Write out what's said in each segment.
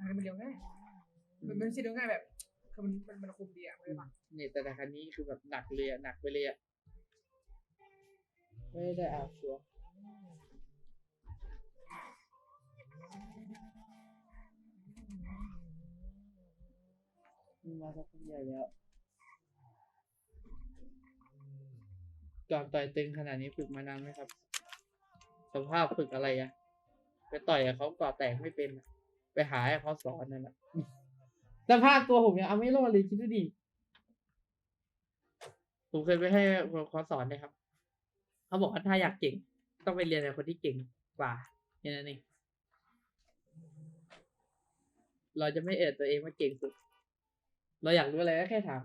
ทางนี้มันเลี้ยวง่ายมันมันไม่ใช่เลี้ยวง่ายแบบคือมันมันมันคุมดีอะเลยปะเนี่ยแต่แต่คันนี้คือแบบหนักเลยอะหนักไปเลยอะไม่ได้อาชัวร์มันมาสักพักใหญ่แล้วก่อนต่อยตึงขนาดนี้ฝึกมานานไหมครับ สภาพฝึกอะไรอะไปต่อยกับเขาก่อแตกไม่เป็นอะไป หาให้เขาสอนนั่นแหละสภาพตัวผมยังเอาไม่รอดเลยคิดดูดิผมเคยไปให้คอร์สอนเลยครับ เขาบอกว่าถ้าอยากเก่ง ต้องไปเรียนกับคนที่เก่งกว่าแค่นั้นเองเราจะไม่เอ่ยตัวเองว่าเก่งสุด เราอยากรู้อะไรก็แค่ถาม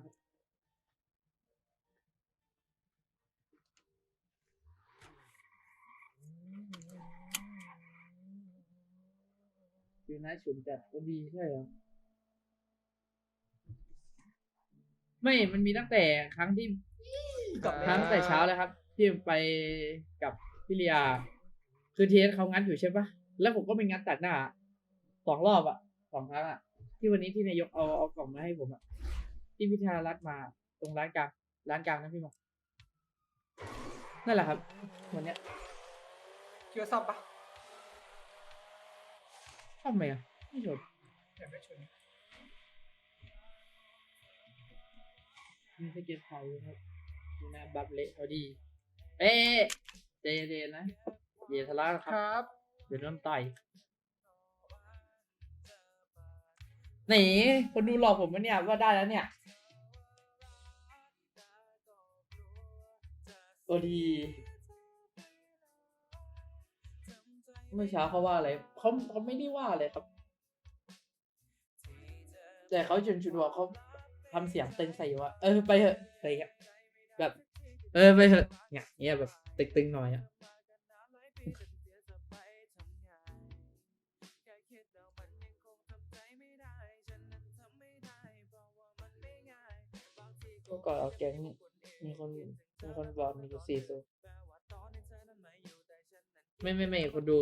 ือน้าฉุนจัดก็ดีใช่เหรอ ไม่ มันมีตั้งแต่ครั้งที่จบครั้งแต่เช้าเลยครับ ที่ไปกับพี่เลียคือเทสเขางัดอยู่ใช่ปะแล้วผมก็ไปงัดตัดหน้าสองรอบอะสองครั้งอะที่วันนี้ที่นายกเอาเอากล่องมาให้ผมอะที่พิธารัฐมาตรงร้านกลางร้านกลางนะพี่หมอนั่นแหละครับวันเนี้ยคิดว่าซ่อมปะ ทำไมอะไม่ชนแบบไม่ชนมีสเก็ตไทยครับดูหน้าบัฟเละพอดี เอ๊ะเจเจนนะเยทะเลาะกันคครับรับ เดี๋ยวโดนต่อยหนีคนดูหลอกผมวะเนี่ยว่าได้แล้วเนี่ยโอดี เมื่อเช้าเขาว่าอะไรเขาเขาไม่ได้ว่าอะไรครับ แต่เขาชวนชวนบอกเขาทำเสียงตึงใส่อยู่ว่า เออไปเถอะอะไรเงี้ยแบบ เออไปเถอะเนี่ยเงี้ยแบบตึงๆหน่อยอะเมื่อก่อนเอาแก๊งมีคนมีคนบอกมีอยู่สี่ตัว ไม่ไม่ไม่คนดู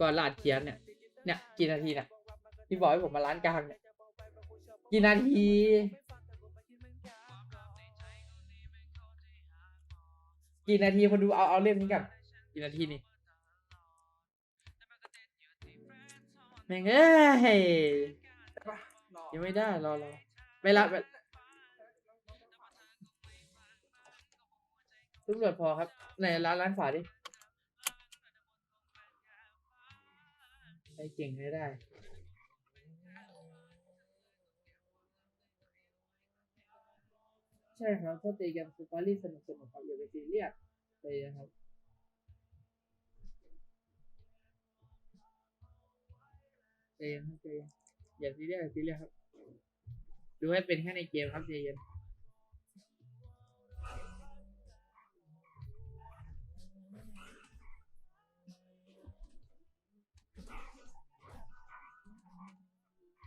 ก่อนลาดเขียนเนี่ย เนี่ยกี่นาทีเนี่ยพี่บอกให้ผมมาร้านกลางเนี่ยกี่นาทีกี่นาทีคนดูเอาเอาเล่มนี้กันกี่นาทีนี่แม่งเอ้ยยังไม่ได้รอรอไปละไปตำรวจพอครับไหนร้านร้านฝาดิ ไปเก่งให้ได้ใช่ครับถ้าตีกันสตอรี่สนุกสนุกครับอย่าไปซีเรียสเลยนะครับใจเย็นครับใจเย็นอย่าซีเรียสอย่าซีเรียสครับ ดูให้เป็นแค่ในเกมครับใจเย็น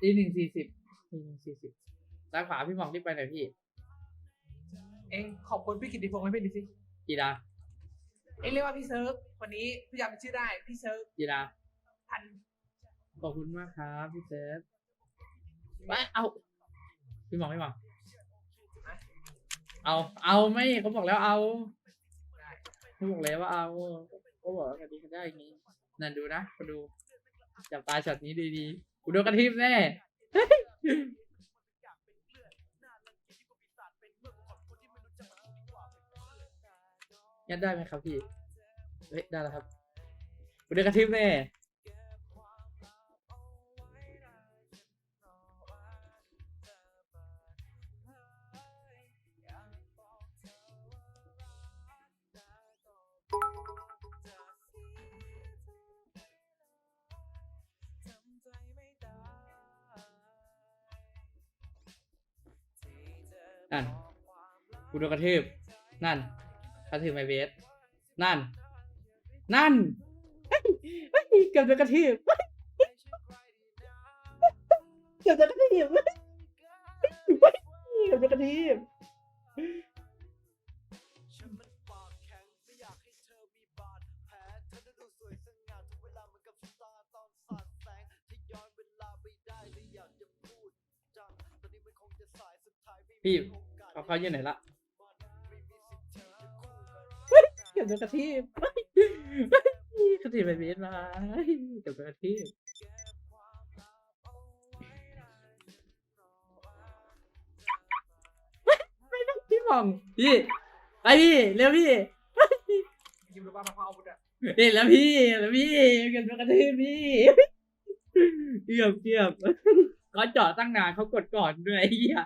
ตีหนึ่งสี่สิบตีหนึ่งสี่สิบด้านขวาพี่หมองที่ไปไหนอยพี่ เองขอบคุณพี่กิติพงศ์ให้พี่ดิสิกีดาเองเรียกว่าพี่เซิร์ฟวันนี้พี่จำชื่อได้พี่เซิร์ฟกีดาพันขอบคุณมากครับพี่เซฟไปเอา พี่หมองพี่หมองเอา เอาไม่เขาบอกแล้วเอาได้เขาบอกแล้วว่าเอาเขาบอกว่ากันดีกันได้อย่างงี้นั่นดูนะมาดู จับตาช็อตนี้ดีๆ กูโดนกระทิบแน่ ยัดได้ไหมครับพี่ เฮ้ยได้แล้วครับ กูโดนกระทิบแน่ นั่นกูโดนกระทืบนั่นกระทืบไมเบสนั่น นั่นเฮ้ยเกือบโดนกระทืบเกือบโดนกระทืบเฮ้ยเฮ้ยเกือบโดนกระทืบ พี่เขาเขาอยู่ไหนละเก็บตัวกระทีบกระทีบไปเบสมาเก็บตัวกระทีบไม่ต้องพี่หมองพี่ไปพี่เร็วพี่ยิมรู้ป่ะมะพร้าวอาวุธอะเห็นแล้วพี่เห็นแล้วพี่เก็บตัวกระทีบพี่เกียบเกียบเขาจอดตั้งนานเขากดก่อนด้วยไอ้เหี้ย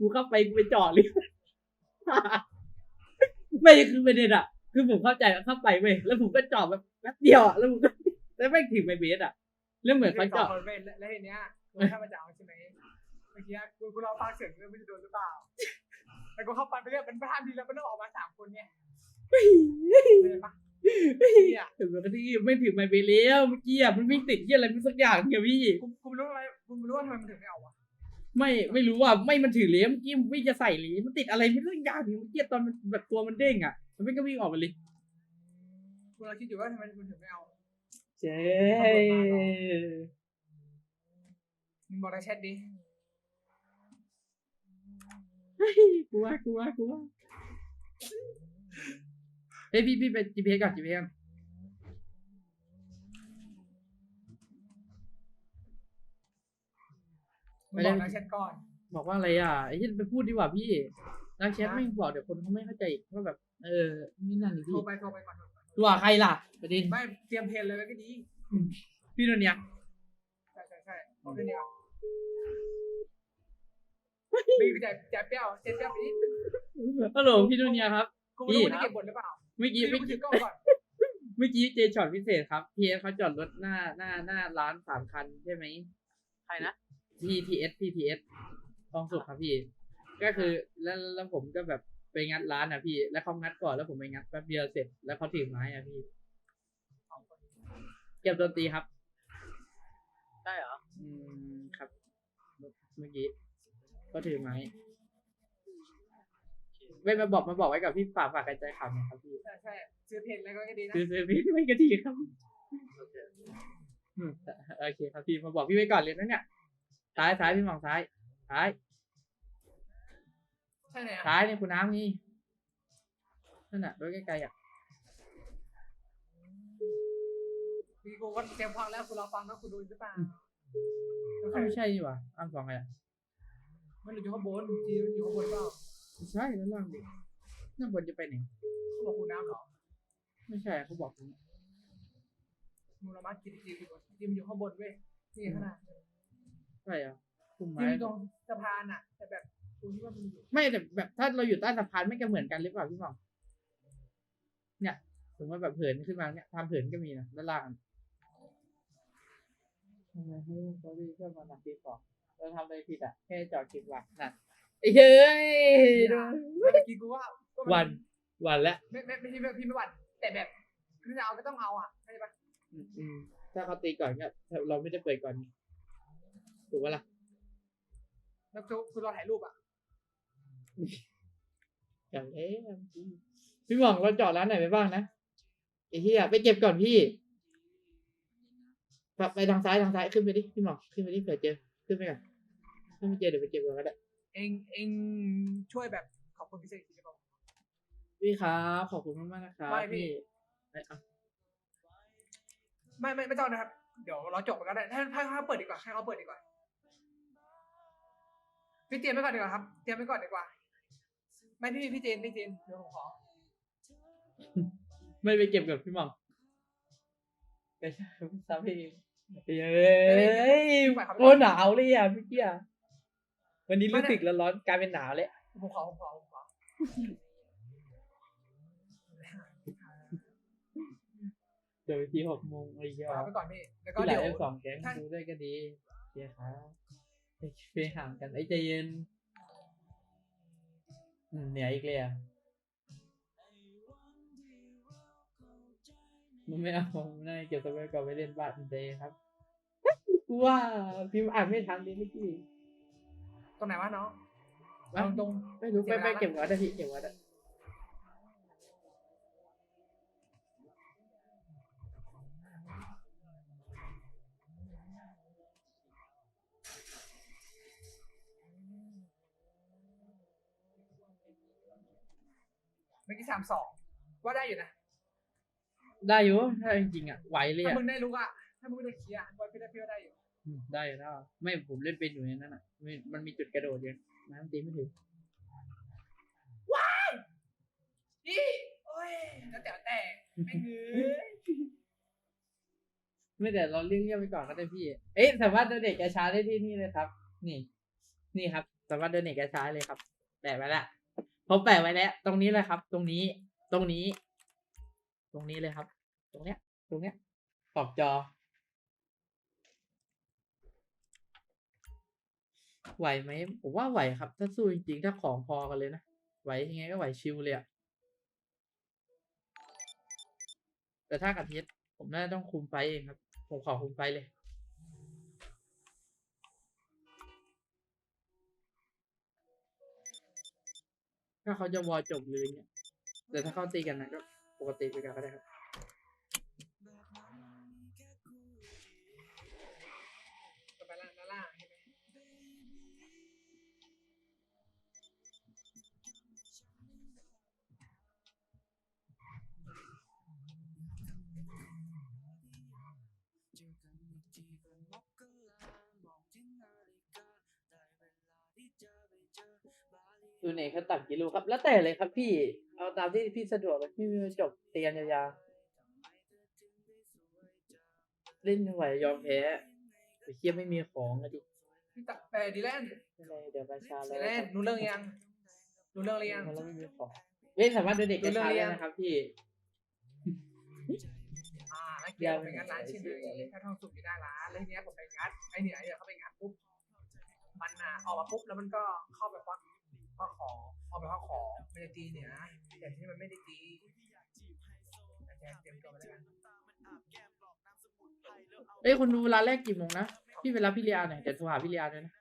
กูเข้าไปกูไปจอดเลย ไม่คือประเด็นอะคือผมเข้าใจว่าเข้าไปเว้ยแล้วผมก็จอดแบบแป๊บเดียวอะแล้วผมก็แล้วไม่งถึงไปเบสอะแล้วเหมือนเขาสจอองดคนเว้ยและและทีเนี้ยกูถ้ามันจะเอาใช่ไหมเมื่อกี้กูกูรอฟังเสียงเรื่องไม่จะโดนหรือเปล่าแต่กูเข้าไปไปเรื่อยมันพลาดดีแล้วมันต้องออกมาสามคนเนี่ยเข้าใจปะเนี่ยถึงแล้วที่ไม่ถึงไปเบสแล้วเมื่อกี้อะมันวิ่งติดยี่อะไรไม่สักอย่างเนี่ยพี่กูกูไม่รู้อะไรกูไม่รู้ว่าทำไมมันถึงไม่เอาวะ ไม่ไม่รู้ว่าไม่มันถือเหลี้ยมเมื่อกี้มันวิ่งจะใส่เหลี้ยมันติดอะไรไม่รู้อย่างหนึงเมื่อกี้ตอนมันแบบตัวมันเด้งอะมันไม่ก็วิ่งออกมาเลยกูเราคิดอยู่ว่าทำไมมันถึงไม่เอาเจ๊มึงบอกในแชทดิกลัวกลัวกลัวเฮ้ยพี่พี่ไป GPS ก่อน GPS ก่อน มึงบอกในแชทก่อน บอกว่าอะไรอะไอ้ที่ไปพูดดีกว่าพี่นักแชทไม่งบอกเดี๋ยวคนเขาไม่เข้าใจอีกว่าแบบ เออนี่นั่นนี่โทรพี่ไปโทรไปก่อนตัวใครล่ะประเด็นไม่เตรียมเพลนเลยก็ดี พี่โนนเนี่ยใช่ใช่ใช่เอาเรื่องนี้ก่อนมีใจใจเปรี้ยวใจเปรี้ยวไปนิดฮัลโหลพี่โนนเนี่ยครับกูไม่รู้ว่าได้เก็บบทหรือเปล่าเมื่อกี้พี่เมื่อกูถืกี้อกล้องก่อนเมื่อกี้เจช็อตพิเศษครับพี่เขาจอดรถหน้าหน้าหน้าร้านสามคันใช่ไหมใครนะ TTS TTS ทองสุขครับพี่ ก็คือแล้วแล้วผมก็แบบไปงัดร้านอะพี่ แล้วเขางัดก่อนแล้วผมไปงัดแป๊บเดียวเสร็จแล้วเขาถือไม้อะพี่ เก็บดนตรีครับ ได้เหรอ อืมครับ เมื่อกี้ก็ถือไม้ไม่มาบอกมาบอกไว้กับพี่ฝากฝากกันใจขำนะครับพี่ใช่ใช่ซื้อเพลนแล้วก็ดีนะซื้อซื้อพี่ไม่กระทีครับอืมโอเคครับพี่มาบอกพี่ไว้ก่อนเลยนะเนี่ย ซ้ายซ้ายพี่มองซ้าย ซ้าย ใช่ไหมซ้ายเนี่ยคุณน้ำนี่นั่นน่ะรถไกลๆอะพี่กูก็เตรียมฟังแล้วกูรอฟังแล้วกูดูหรือเปล่าอ้าวไม่ใช่ดีกว่าอ้าวสองไงอะมันอยู่ข้างบนจีอยู่ข้างบนเปล่าไม่ใช่แล้วล่างดินั่นบนจะไปไหนเขาบอกคุณน้ำเหรอไม่ใช่เขาบอกผมมูลมากินจีอยู่บนจีมันอยู่ข้างบนเว้ยนี่ขนาด ใช่เหรอะพุ่มจีไม้มันตรงสะพานอะ แต่แบบกูคิดว่ามันอยู่ไม่แต่แบบถ้าเราอยู่ใต้สะพานไม่จะเหมือนกันหรือเปล่าพี่หมองเนี่ยสมมติแบบเหินขึ้นมาเนี่ยทำเหินก็มีนะด้านล่างทำไมให้เขาดีก็มาหนักดีกว่าเราทำอะไรผิดอะแค่จอดคิดว่าน่ะไอ้เฮ้ยดูเมื่อกี้กูว่าก็มัวันวันแล้วไม่ไม่ไม่ใช่ไม่พี่ไม่หวันแต่แบบคือจะเอาก็ต้องเอาอะเข้าใจปะอืมอืมถ้าเขาตีก่อนก็เราไม่ได้เปิดก่อน ถูกปะล่ะแล้วกูกูรอถ่ายรูปอะอย่างเอ๊ะพี่หมองเราจอดร้านไหนไปบ้างนะไอ้เหี้ยไปเก็บก่อนพี่ไปไปทางซ้ายทางซ้ายขึ้นไปดิพี่หมองขึ้นไปดิเผื่อเจอขึ้นไปก่อนถ้าไม่เจอเดี๋ยวไปเก็บก่อนก็ได้เองเองช่วยแบบขอบคุณพิเศษทีได้ป่ะพี่ครับขอบคุณมากๆนะครับไม่พี่พี่เอ้ยเอาไม่ไม่ไม่ต้องนะครับ เดี๋ยวเราจบกันก็ได้ถ้าถ้าเขาเปิดดีกว่าให้เขาเปิดดีกว่า พี่เตรียมไว้ก่อนดีกว่าครับ เตรียมไว้ก่อนดีกว่า ไม่พี่พี่เจนพี่เจนเดี๋ยวผมขอ ไม่ไปเก็บกับพี่หมองไม่ใช่ซ้ำพี่เย้ยโคตรหนาวเลยอะพี่เกี้ยวันนี้รู้สึกแล้วร้อนกลายเป็นหนาวเลยผมขอผมขอผมขอเดี๋ยวทีหกโมงอะไรอย่างเงี้ยขอไปก่อนพี่แล้วก็ที่หลัเดี๋งยวเอสองแก๊งถ้าดูด้วยก็ดีเดี๋ยวครับ ไปห่างกันไอ้ใจเย็นอืมเหนียวอีกเลยอะมันไม่เอามันน่าเก็บตัวไว้ก่อนไปเล่นบ้านใจเย็นครับกูว่าพิมพ์อ่านไม่ทันเลยเมื่อกี้ตรงไหนวะน้องอะตรงไม่รู้เสีไปยเวลาละไปเก็บวัดได้พี่เก็บวัด เมื่อกี้สามสองว่าได้อยู่นะได้อยู่ถ้าจริงๆอะไหวเลยถ้าอะมึงได้ลุกอะถ้ามึงไม่ได้เคลียร์บอลพี่ได้พี่ว่าได้อยู่อืมได้อยู่แล้ว ไม่ผมเล่นเป็นอยู่ในนั้นอะไม่มันมีจุดกระโดดอยู่น้ำตีไม่ถึงพี่โอ้ยแล้วแต่แต่ไม่เงยไม่แต่เราเลี่ยงเลี่ยงไปก่อนก็ได้พี่ เอ๊ะสามารถเดินเด็กแกช้าได้ที่นี่เลยครับ นี่ นี่ครับ สามารถเดินเด็กแกช้าเลยครับแปะไว้แล้ว ผมแปะไว้แล้ว ตรงนี้เลยครับ ตรงนี้ ตรงนี้ ตรงนี้เลยครับ ตรงเนี้ย ตรงเนี้ยขอบจอ ไหวไหมผมว่าไหวครับ ถ้าสู้จริงๆ ถ้าของพอกันเลยนะ ไหวยังไงก็ไหวชิวเลยอะแต่ถ้ากับเทสผมน่าจะต้องคุมไฟเองครับ ผมขอคุมไฟเลย ถ้าเขาจะวอลจบเลยเนี่ยแต่ถ้าเขาตีกันนะก็ปกติไปกันก็ได้ครับ ดูเนเขาตัดกี่ลูกครับ แล้วแต่เลยครับพี่ เอาตามที่พี่สะดวกเลยพี่ไม่จบเตียนยาวๆเล่นไม่ไหวยอมแพ้ไปเคียไม่มีของอะดิพี่ตัดไปดีแลนด์ไม่เป็นไรเดี๋ยวประชาดีแล้วแลนด์รู้เรื่องยังรู้เรื่องหรือยังมันแล้วไม่มีของเล่นสามารถดูเด็กกระชาเรีได้ยนนะครับพี่ อ่าแล้วเกียร์ผมไปงัดร้านชิ้นเลยถ้าทองสุกอยู่หน้าร้านแล้วทีเนี้ยผมไปงัดไอ้เนี่ยไอ้เนี่ยเขาไปงัดปุ๊บมันอะออกมาปุ๊บแล้วมันก็เข้าไปควัก ข้อขอเอาไปข้อขอมันจะตีเนี่ยนะแต่ที่มันไม่ได้ตีอาจารย์เตรียมตัวมาแล้วเอ้ยคุณดูเวลาแรกกี่โมงนะ พี่เวลาพี่เลียหน่อยเดี๋ยวโทรหาพี่เลียด้วยนะ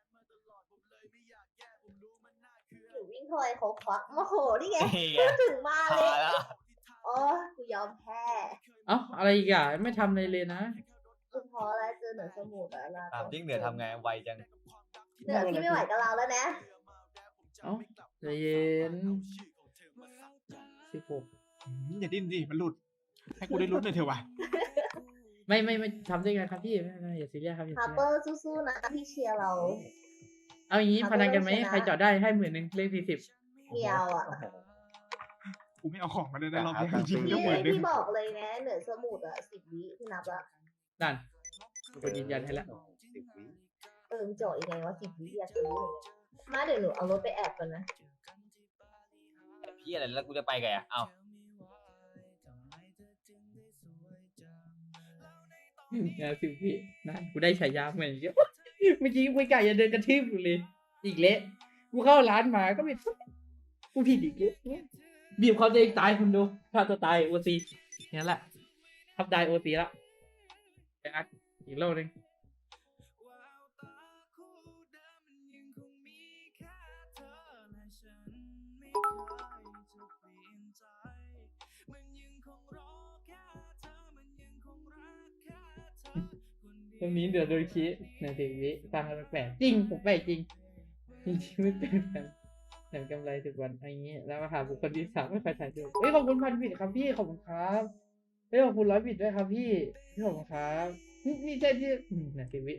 วิ่งเข้าไปเขาควักโมโหนี่ไงนี่ไงถึงมาเลยโอ้กูยอมแพ้เอ้าอะไรอีกอะไม่ทำอะไรเลยนะกูพอแล้วเจอเหนือสมุทรแล้วล่ะถามจริงเหนือทำไงไวจังเหนือที่ไม่ไหวกับเราแล้วนะ เอ้าใจเย็นสิบหกอย่าดิ้นดิมันหลุด ให้กูได้ลุ้นหน่อยเถอะวะไม่ไม่ไม่ทำด้วยกันครับพี่ไม่ไม่อย่าซีเรียสครับอย่าฮาซีร์เปเรีอยสร์สู้ๆนะพี่เชียร์เรา เอาอย่างนี้ครับพนันกันไหมเราชนะใครจอดได้ให้หมื่นหนึ่งเลขสี่สิบเมียวอะ กูไม่เอาของมาเลยนะรอบนี้ครับจริงๆพี่ก็เหมือนนึงพี่บอกเลยนะเหนือสมุทรอะสิบวิที่นับละนั่น คนยืนยันให้แล้ว สิบวิ เออโจทย์ยังไงว่าสิบวิอยากรู้เลย มาเดี๋ยวหนูเอารถไปแอบก่อนนะ พี่อะไรแล้วกูจะไปไงอะเอ้างานสิบพี่นั่นกูได้ฉายาเหมือนกันเมื่อกี้กูไก่จะเดินกระทืบกูเลย อีกเละกูเข้าร้านมาก็ไม่กูผิดอีกเละบีบเขาตัวเองตายคุณดูฆ่าตัวตายโอซีนี่แหละทับได้โอซีละไปอัดอีกรอบหนึง ตรงนี้เดี๋ยวโดยคิดหนสิ่งนี้ฟังกันแปลกจริงผมแปลกจริงจริงๆไม่เป็นแบบหนมกำไรสิบวันอะไรเงี้ยแล้วมาหาบุคคลที่สามไม่เคยถ่ายด้วยเฮ้ยขอบคุณพันบิดครับพี่ขอบคุณครับเฮ้ยขอบคุณร้อยบิดด้วยครับพี่พี่ขอบคุณครับนี่นี่ใช่ที่อืมในสิ่งนี้